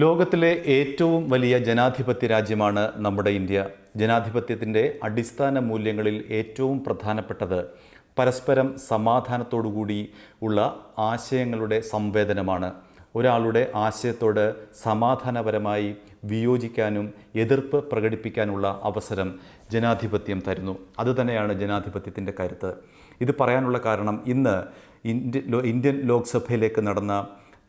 ലോകത്തിലെ ഏറ്റവും വലിയ ജനാധിപത്യ രാജ്യമാണ് നമ്മുടെ ഇന്ത്യ. ജനാധിപത്യത്തിന്റെ അടിസ്ഥാന മൂല്യങ്ങളിൽ ഏറ്റവും പ്രധാനപ്പെട്ടത് പരസ്പരം സമാധാനത്തോടുകൂടി ഉള്ള ആശയങ്ങളുടെ സംവേദനമാണ്. ഒരാളുടെ ആശയത്തോട് സമാധാനപരമായി വിയോജിക്കാനും എതിർപ്പ് പ്രകടിപ്പിക്കാനുള്ള അവസരം ജനാധിപത്യം തരുന്നു. അതുതന്നെയാണ് ജനാധിപത്യത്തിന്റെ കരുത്ത്. ഇത് പറയാനുള്ള കാരണം ഇന്ന് ഇന്ത്യ ഇന്ത്യൻ ലോക്സഭയിലേക്ക് നടന്ന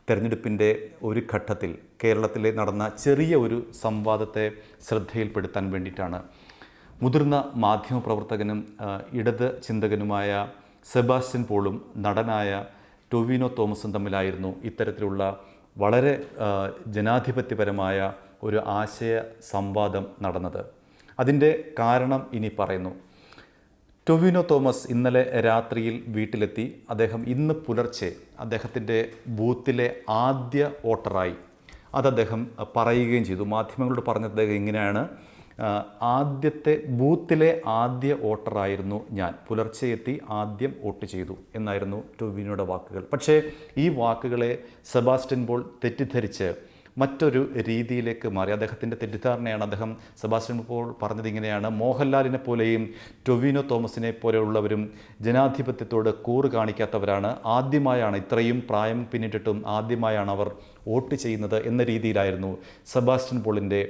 തെരഞ്ഞെടുപ്പിന്റെ ഒരു ഘട്ടത്തിൽ കേരളത്തിൽ നടന്ന ചെറിയ ഒരു സംവാദത്തെ ശ്രദ്ധയിൽപ്പെടുത്താൻ വേണ്ടിയിട്ടാണ്. മുതിർന്ന മാധ്യമപ്രവർത്തകനും ഇടത് ചിന്തകനുമായ സെബാസ്റ്റ്യൻ പോളും നടനായ ടൊവിനോ തോമസും തമ്മിലായിരുന്നു ഇത്തരത്തിലുള്ള വളരെ ജനാധിപത്യപരമായ ഒരു ആശയ സംവാദം നടന്നത്. അതിന്റെ കാരണം ഇനി പറയുന്നു. ടൊവിനോ തോമസ് ഇന്നലെ രാത്രിയിൽ വീട്ടിലെത്തി. അദ്ദേഹം ഇന്ന് പുലർച്ചെ അദ്ദേഹത്തിന്റെ ബൂത്തിലെ ആദ്യ വോട്ടറായി. അത് അദ്ദേഹം പറയുകയും ചെയ്തു. മാധ്യമങ്ങളോട് പറഞ്ഞത് അദ്ദേഹം ഇങ്ങനെയാണ് ആദ്യത്തെ ബൂത്തിലെ ആദ്യ വോട്ടറായിരുന്നു ഞാൻ. പുലർച്ചെ എത്തി ആദ്യം വോട്ട് ചെയ്തു എന്നായിരുന്നു ടൊവിനോയുടെ വാക്കുകൾ. പക്ഷേ ഈ വാക്കുകളെ സെബാസ്റ്റ്യൻ പോൾ തെറ്റിദ്ധരിച്ച് മറ്റൊരു രീതിയിലേക്ക് മാറി. അദ്ദേഹത്തിന്റെ തെറ്റിദ്ധാരണയാണ് അദ്ദേഹം സെബാസ്റ്റ്യൻ പോൾ പറഞ്ഞത് ഇങ്ങനെയാണ്. മോഹൻലാലിനെ പോലെയും ടൊവിനോ തോമസിനെ പോലെയുള്ളവരും ജനാധിപത്യത്തോട് കൂറ് കാണിക്കാത്തവരാണ്. ആദ്യമായാണ് ഇത്രയും പ്രായം പിന്നിട്ടിട്ടും ആദ്യമായാണ് അവർ വോട്ട് ചെയ്യുന്നത് എന്ന രീതിയിലായിരുന്നു സെബാസ്റ്റ്യൻ പോളിന്റെ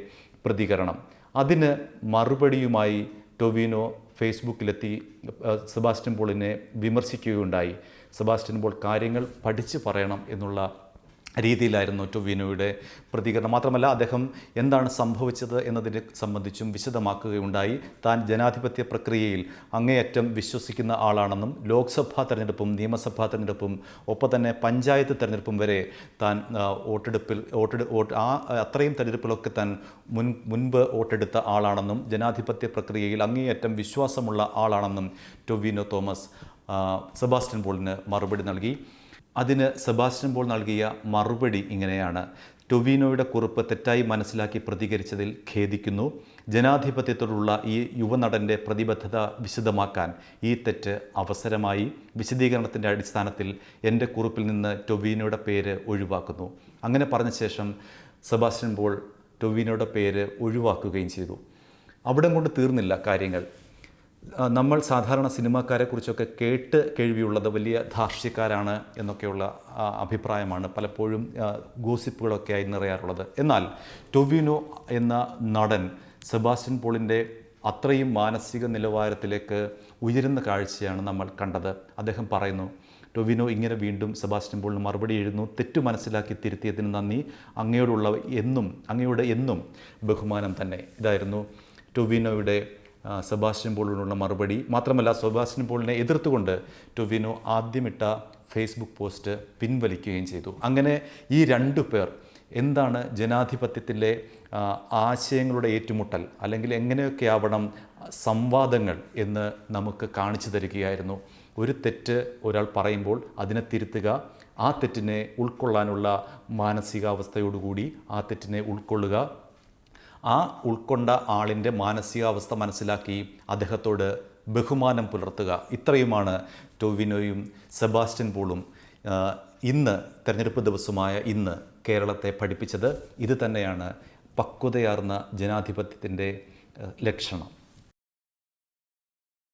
പ്രതികരണം. അതിന് മറുപടിയുമായി ടൊവിനോ ഫേസ്ബുക്കിലെത്തി സെബാസ്റ്റ്യൻ പോളിനെ വിമർശിക്കുകയുണ്ടായി. സെബാസ്റ്റ്യൻ പോൾ കാര്യങ്ങൾ പഠിച്ചു പറയണം എന്നുള്ള രീതിയിലായിരുന്നു ടൊവിനോയുടെ പ്രതികരണം. മാത്രമല്ല അദ്ദേഹം എന്താണ് സംഭവിച്ചത് എന്നതിനെ സംബന്ധിച്ചും വിശദമാക്കുകയുണ്ടായി. താൻ ജനാധിപത്യ പ്രക്രിയയിൽ അങ്ങേയറ്റം വിശ്വസിക്കുന്ന ആളാണെന്നും ലോക്സഭാ തെരഞ്ഞെടുപ്പും നിയമസഭാ തെരഞ്ഞെടുപ്പും ഒപ്പം തന്നെ പഞ്ചായത്ത് തെരഞ്ഞെടുപ്പും വരെ താൻ വോട്ടെടുപ്പിൽ വോട്ടെടു വോട്ട് ആ അത്രയും തെരഞ്ഞെടുപ്പിലൊക്കെ താൻ മുൻ മുൻപ് വോട്ടെടുത്ത ആളാണെന്നും ജനാധിപത്യ പ്രക്രിയയിൽ അങ്ങേയറ്റം വിശ്വാസമുള്ള ആളാണെന്നും ടൊവിനോ തോമസ് സെബാസ്റ്റ്യൻ പോളിന് മറുപടി നൽകി. അതിന് സെബാസ്റ്റ്യൻ പോൾ നൽകിയ മറുപടി ഇങ്ങനെയാണ്. ടൊവിനോയുടെ കുറിപ്പ് തെറ്റായി മനസ്സിലാക്കി പ്രതികരിച്ചതിൽ ഖേദിക്കുന്നു. ജനാധിപത്യത്തോടുള്ള ഈ യുവനടന്റെ പ്രതിബദ്ധത വിശദമാക്കാൻ ഈ തെറ്റ് അവസരമായി. വിശദീകരണത്തിന്റെ അടിസ്ഥാനത്തിൽ എന്റെ കുറിപ്പിൽ നിന്ന് ടൊവിനോയുടെ പേര് ഒഴിവാക്കുന്നു. അങ്ങനെ പറഞ്ഞ ശേഷം സെബാസ്റ്റ്യൻ പോൾ ടൊവിനോയുടെ പേര് ഒഴിവാക്കുകയും ചെയ്തു. അവിടെ കൊണ്ട് തീർന്നില്ല കാര്യങ്ങൾ. നമ്മൾ സാധാരണ സിനിമാക്കാരെ കുറിച്ചൊക്കെ കേട്ട് കേൾവിയുള്ളത് വലിയ ധാർഷ്ട്യക്കാരാണ് എന്നൊക്കെയുള്ള അഭിപ്രായമാണ് പലപ്പോഴും ഗോസിപ്പുകളൊക്കെയായി നിറയാറുള്ളത്. എന്നാൽ ടൊവിനോ എന്ന നടൻ സെബാസ്റ്റ്യൻ പോളിന്റെ അത്രയും മാനസിക നിലവാരത്തിലേക്ക് ഉയരുന്ന കാഴ്ചയാണ് നമ്മൾ കണ്ടത്. അദ്ദേഹം പറയുന്നു ടൊവിനോ ഇങ്ങനെ വീണ്ടും സെബാസ്റ്റ്യൻ പോളിന് മറുപടി എഴുതുന്നു. തെറ്റു മനസ്സിലാക്കി തിരുത്തിയതിന് നന്ദി. അങ്ങയോടുള്ള എന്നും അങ്ങയുടെ എന്നും ബഹുമാനം തന്നെ. ഇതായിരുന്നു ടൊവിനോയുടെ സെബാസ്റ്റ്യൻ പോളിനുള്ള മറുപടി. മാത്രമല്ല സെബാസ്റ്റ്യൻ പോളിനെ എതിർത്തുകൊണ്ട് ടൊവിനോ ആദ്യമിട്ട ഫേസ്ബുക്ക് പോസ്റ്റ് പിൻവലിക്കുകയും ചെയ്തു. അങ്ങനെ ഈ രണ്ടു പേർ എന്താണ് ജനാധിപത്യത്തിലെ ആശയങ്ങളുടെ ഏറ്റുമുട്ടൽ അല്ലെങ്കിൽ എങ്ങനെയൊക്കെ ആവണം സംവാദങ്ങൾ എന്ന് നമുക്ക് കാണിച്ചു തരികയായിരുന്നു. ഒരു തെറ്റ് ഒരാൾ പറയുമ്പോൾ അതിനെ തിരുത്തുക ആ തെറ്റിനെ ഉൾക്കൊള്ളാനുള്ള മാനസികാവസ്ഥയോടുകൂടി ആ തെറ്റിനെ ഉൾക്കൊള്ളുക ആ ഉൾക്കൊണ്ട ആളിന്റെ മാനസികാവസ്ഥ മനസ്സിലാക്കി അദ്ദേഹത്തോട് ബഹുമാനം പുലർത്തുക. ഇത്രയുമാണ് ടോവിനോയും സെബാസ്റ്റ്യൻ പോളും ഇന്ന് തെരഞ്ഞെടുപ്പ് ദിവസമായ ഇന്ന് കേരളത്തെ പഠിപ്പിച്ചത്. ഇത് തന്നെയാണ് പക്വതയാർന്ന ജനാധിപത്യത്തിന്റെ ലക്ഷണം.